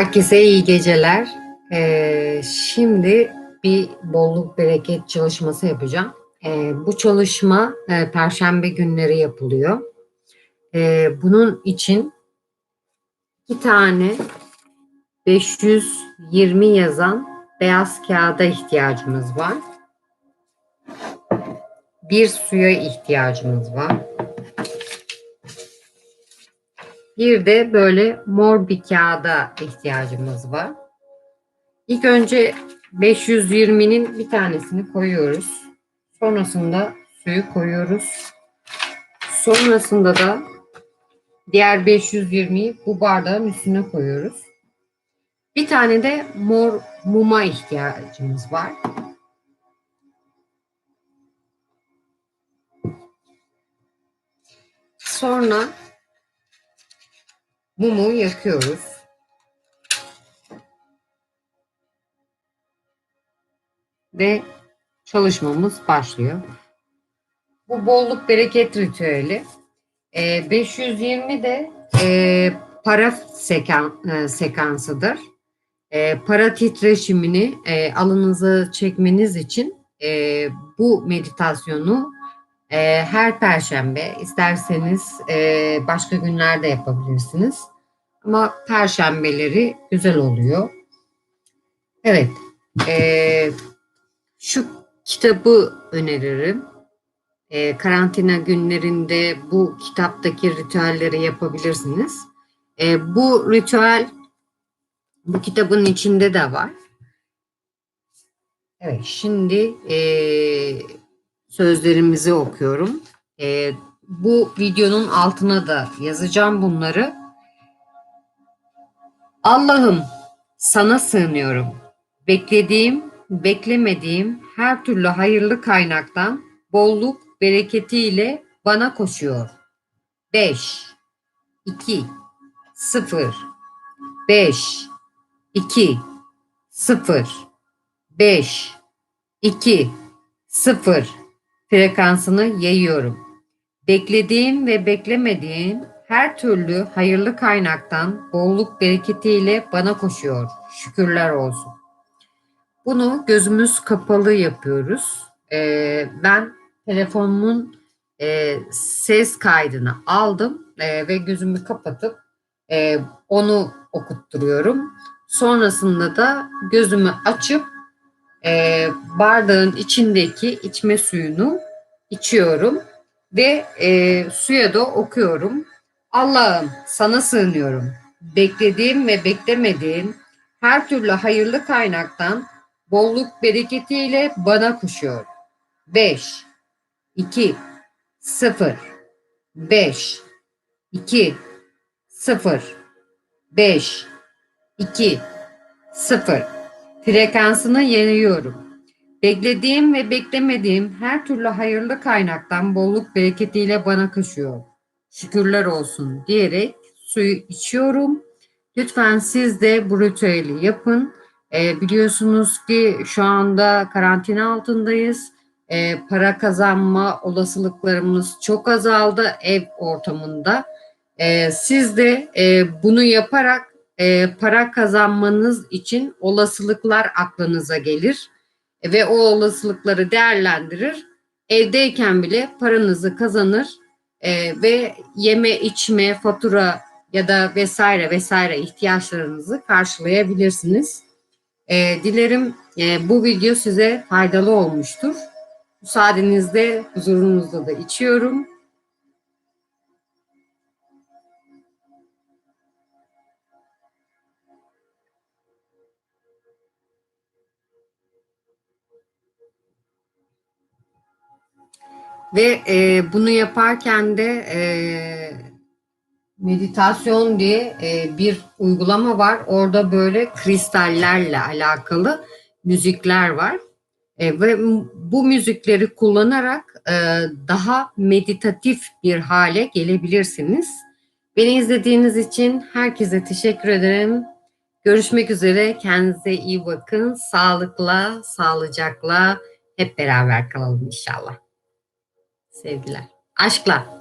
Herkese iyi geceler. Ee, şimdi bir bolluk bereket çalışması yapacağım. Ee, bu çalışma e, Perşembe günleri yapılıyor. Ee, bunun için iki tane 520 yazan beyaz kağıda ihtiyacımız var. Bir suya ihtiyacımız var. Bir de böyle mor bir kağıda ihtiyacımız var. İlk önce 520'nin bir tanesini koyuyoruz. Sonrasında suyu koyuyoruz. Sonrasında da diğer 520'yi bu bardağın üstüne koyuyoruz. Bir tane de mor muma ihtiyacımız var. Sonra mumu yakıyoruz. Ve çalışmamız başlıyor. Bu bolluk bereket ritüeli. Ee, 520 de e, para sekan, e, sekansıdır. E, para titreşimini e, alınıza çekmeniz için e, bu meditasyonu e, her perşembe isterseniz e, başka günlerde yapabilirsiniz. Ama perşembeleri güzel oluyor. Evet. E, şu kitabı öneririm. E, karantina günlerinde bu kitaptaki ritüelleri yapabilirsiniz. E, bu ritüel bu kitabın içinde de var. Evet, şimdi e, sözlerimizi okuyorum. E, bu videonun altına da yazacağım bunları. Allah'ım sana sığınıyorum. Beklediğim, beklemediğim her türlü hayırlı kaynaktan bolluk bereketiyle bana koşuyor. 5 2 0 5 2 0 5 2 0 frekansını yayıyorum. Beklediğim ve beklemediğim her türlü hayırlı kaynaktan bolluk bereketiyle bana koşuyor. Şükürler olsun. Bunu gözümüz kapalı yapıyoruz. Ee, ben telefonumun e, ses kaydını aldım e, ve gözümü kapatıp e, onu okutturuyorum. Sonrasında da gözümü açıp e, bardağın içindeki içme suyunu içiyorum ve e, suya da okuyorum. Allah'ım sana sığınıyorum. Beklediğim ve beklemediğim her türlü hayırlı kaynaktan bolluk bereketiyle bana kuşuyor. 5 2 0 5 2 0 5 2 0 frekansını yayıyorum. Beklediğim ve beklemediğim her türlü hayırlı kaynaktan bolluk bereketiyle bana kaçıyor. Şükürler olsun diyerek suyu içiyorum. Lütfen siz de bu ritüeli yapın. E, biliyorsunuz ki şu anda karantina altındayız. E, para kazanma olasılıklarımız çok azaldı ev ortamında. E, siz de e, bunu yaparak e, para kazanmanız için olasılıklar aklınıza gelir ve o olasılıkları değerlendirir. Evdeyken bile paranızı kazanır e, ve yeme içme fatura ya da vesaire vesaire ihtiyaçlarınızı karşılayabilirsiniz. E, dilerim e, bu video size faydalı olmuştur. Müsaadenizle huzurunuzda da içiyorum. Ve e, bunu yaparken de e, meditasyon diye e, bir uygulama var. Orada böyle kristallerle alakalı müzikler var. E, ve bu müzikleri kullanarak e, daha meditatif bir hale gelebilirsiniz. Beni izlediğiniz için herkese teşekkür ederim. Görüşmek üzere. Kendinize iyi bakın. Sağlıkla, sağlıcakla hep beraber kalalım inşallah. Sevgiler. Aşkla.